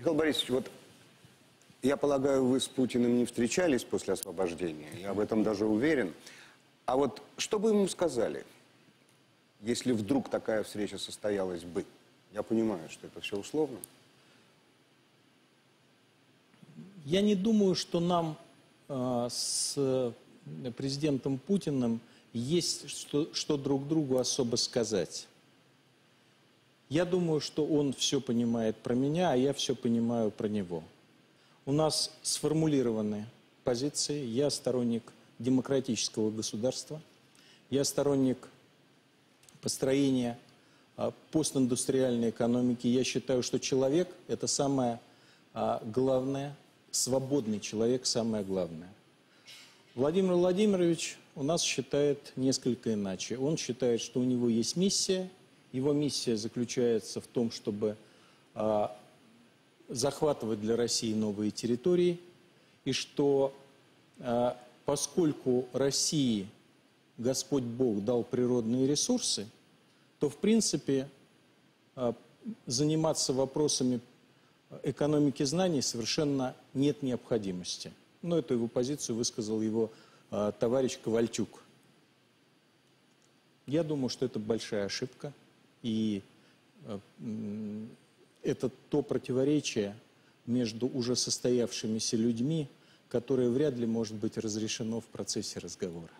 Михаил Борисович, вот я полагаю, вы с Путиным не встречались после освобождения, я об этом даже уверен. А вот что бы ему сказали, если вдруг такая встреча состоялась бы? Я понимаю, что это все условно. Я не думаю, что нам э, с президентом Путиным есть что, что друг другу особо сказать. Я думаю, что он все понимает про меня, а я все понимаю про него. У нас сформулированы позиции. Я сторонник демократического государства. Я сторонник построения а, постиндустриальной экономики. Я считаю, что человек – это самое а, главное, свободный человек – самое главное. Владимир Владимирович у нас считает несколько иначе. Он считает, что у него есть миссия. Его миссия заключается в том, чтобы а, захватывать для России новые территории, и что а, поскольку России Господь Бог дал природные ресурсы, то в принципе а, заниматься вопросами экономики знаний совершенно нет необходимости. Но эту его позицию высказал его а, товарищ Ковальчук. Я думаю, что это большая ошибка. И это то противоречие между уже состоявшимися людьми, которое вряд ли может быть разрешено в процессе разговора.